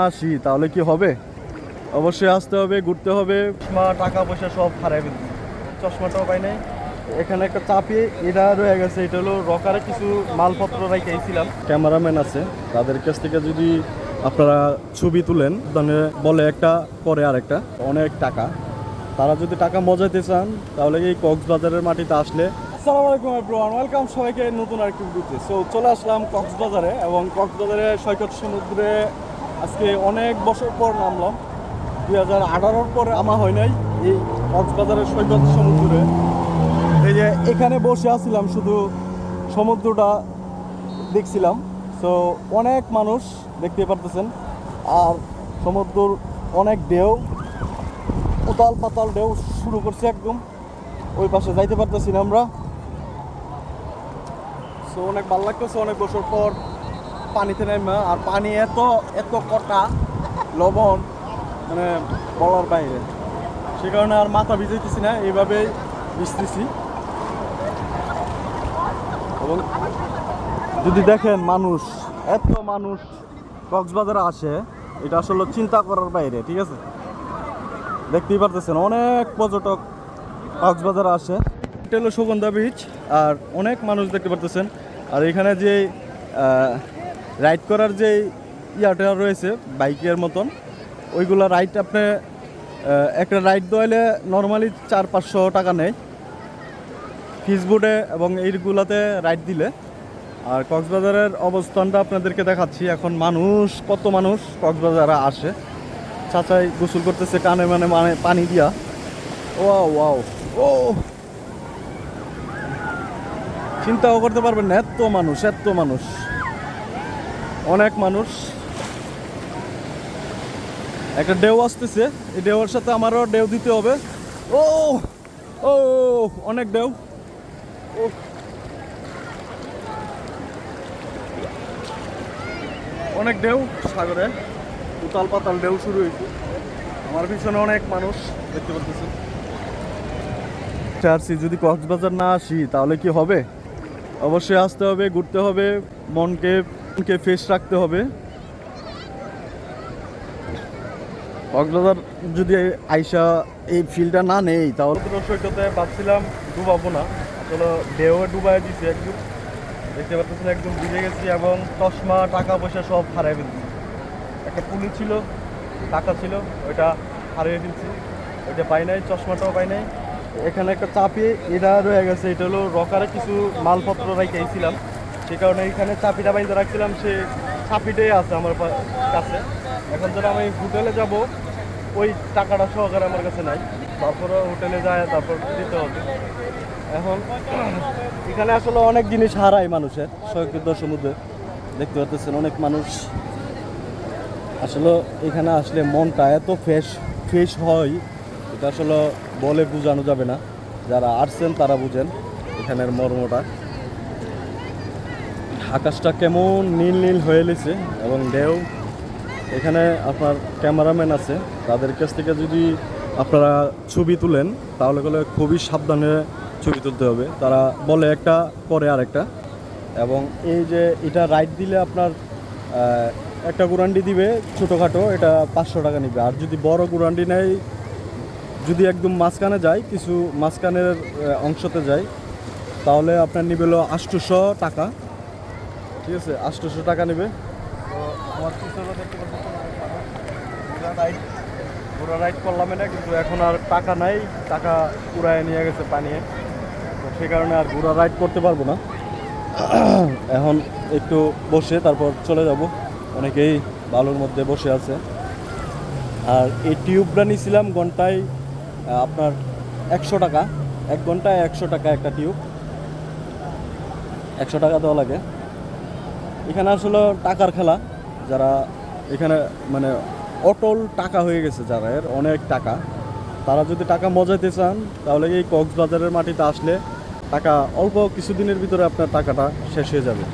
আসি তাহলে কি হবে? অবশ্যই আসতে হবে ঘুরতে হবে। চশমা টাকা পয়সা সব হারাই ফেলছি। চশমাটাও পাই নাই। এখানে একটা চাপে এটা রয়ে গেছে এটা হলো রকারে কিছু মালপত্র রেখেছিলাম ক্যামেরাম্যান আছে তাদের কাছ থেকে যদি আপনারা ছবি তুলেন তাহলে বলে একটা করে আরেকটা। অনেক টাকা। তারা যদি টাকা মজাইতে চান তাহলে এই কক্সবাজারের মাটিতে আসলে আসসালামু আলাইকুম এভরিওয়ান ওয়েলকাম সবাইকে নতুন আরেকটি ভিডিওতে সো চলে আসলাম কক্সবাজারে এবং কক্সবাজারে সৈকত সমুদ্রে আজকে অনেক বছর পর নামলাম। দুই হাজার আঠারোর পর আমা হয় নাই, এই কক্সবাজারের সৈকত সমুদ্রে। এই যে এখানে বসে আছিলাম, শুধু সমুদ্রটা দেখছিলাম। সো অনেক মানুষ দেখতে পারতেছেন। আর সমুদ্র অনেক ঢেউ, উতাল পাতাল ঢেউ শুরু করছে একদম। ওই পাশে যাইতে পারতেছি না আমরা। সো অনেক ভালো লাগতেছে, অনেক বছর পর পানিতে নেমে আর পানি এত এত কটা লবণ মানে বলার বাইরে। সে কারণে আর মাথা ভিজাইতেছি না, এইভাবেই ভিজতেছি। এবং যদি দেখেন মানুষ, এত মানুষ কক্সবাজারে আসে, এটা আসলে চিন্তা করার বাইরে, ঠিক আছে? দেখতেই পারতেছেন, অনেক পর্যটক কক্সবাজারে আসে। এটা হলো সুগন্ধা বিচ আর অনেক মানুষ দেখতে পারতেছেন। আর এখানে যে রাইড করার যে ইয়াটা রয়েছে, বাইকের মতন, ওইগুলো রাইড আপনি একটা রাইড দোয়াইলে নর্মালি চার পাঁচশো টাকা নেয়। ফিসবোর্ডে এবং এইগুলাতে রাইড দিলে। আর কক্সবাজারের অবস্থানটা আপনাদেরকে দেখাচ্ছি। এখন মানুষ, কত মানুষ কক্সবাজারে আসে। চাচাই গোসল করতেছে, কানে মানে মানে পানি দিয়া। ওয়াও ওয়াও, ও! চিন্তাও করতে পারবেন না, এত মানুষ এত মানুষ। অনেক মানুষ। একটা ডেউ আসতেছে। এই ডেউর সাথে আমারও ডেউ দিতে হবে। ও ও, অনেক ডেউ ও। অনেক ঢেউ সাগরে। উতাল পাতাল ঢেউ শুরু হয়েছে। আমার পিছনে অনেক মানুষ দেখতে পাচ্ছেন আসছি যদি কক্সবাজার না আসি, তাহলে কি হবে? অবশ্যই আসতে হবে, ঘুরতে হবে। মনকে মনকে ফ্রেশ রাখতে হবে। কক্সবাজার যদি আইসা এই ফিলটা না নেই, তাহলে সৈকতে ভাবছিলাম ডুবাবো না। আসলে ঢেউ ডুবাই দিছে একদম দেখতে পাচ্ছেন একদম ভিজে গেছি এবং চশমা, টাকা পয়সা সব হারাই ফেলছি। একটা পুলি ছিল, টাকা ছিল, ওইটা হারিয়ে ফেলছি। ওইটা পাই নাই, চশমাটাও পাই নাই। এখানে একটা চাপে, এটা রয়ে গেছে, এটা হলো রকারে কিছু মালপত্র রেখেছিলাম সে কারণে এখানে চাপিটা বাইতে রাখছিলাম, সে চাপিটাই আছে আমার কাছে। এখন যারা আমি হোটেলে যাব, ওই টাকাটা সহকারে আমার কাছে নাই। তারপরে হোটেলে যায়, তারপর দিতে হবে। এখন এখানে আসলে অনেক জিনিস হারায় মানুষের সৈকত সমুদ্রে দেখতে পাচ্ছেন অনেক মানুষ। আসলে এখানে আসলে মনটা এত ফ্রেশ ফ্রেশ হয়, এটা আসলে বলে বোঝানো যাবে না। যারা আসছেন তারা বুঝেন এখানের মর্মটা। আকাশটা কেমন নীল নীল হয়ে গেছে এবং ঢেউ। এখানে আপনার ক্যামেরাম্যান আছে। তাদের কাছ থেকে যদি আপনারা ছবি তুলেন, তাহলে গেলে খুবই সাবধানে ছবি তুলতে হবে। তারা বলে একটা করে আরেকটা। এবং এই যে এটা রাইড দিলে আপনার একটা গুরান্ডি দিবে ছোটোখাটো, এটা পাঁচশো টাকা নিবে। আর যদি বড় গুরান্ডি নেয়, যদি একদম মাঝখানে যায়, কিছু মাঝখানের অংশতে যায়, তাহলে আপনার নিবে হলো আটশোশো টাকা। ঠিক আছে, আটশোশো টাকা নেবে। আমার। ঘোড়া রাইড করলাম এটা, কিন্তু এখন আর টাকা নাই, টাকা উড়ায় নিয়ে গেছে পানিয়ে। তো সে কারণে আর ঘোড়া রাইড করতে পারব না। এখন একটু বসে, তারপর চলে যাব। অনেকেই বালুর মধ্যে বসে আছে। আর এই টিউবটা নিয়েছিলাম ঘন্টায় আপনার একশো টাকা। এক ঘন্টায় একশো টাকা একটা টিউব একশো টাকা দেওয়া লাগে। এখানে আসলে টাকার খেলা। যারা এখানে মানে অটল টাকা হয়ে গেছে যারা, এর অনেক টাকা। তারা যদি টাকা মজাইতে চান, তাহলে এই কক্সবাজারের মাটিতে আসলে টাকা, অল্প কিছুদিনের ভিতরে আপনার টাকাটা শেষ হয়ে যাবে।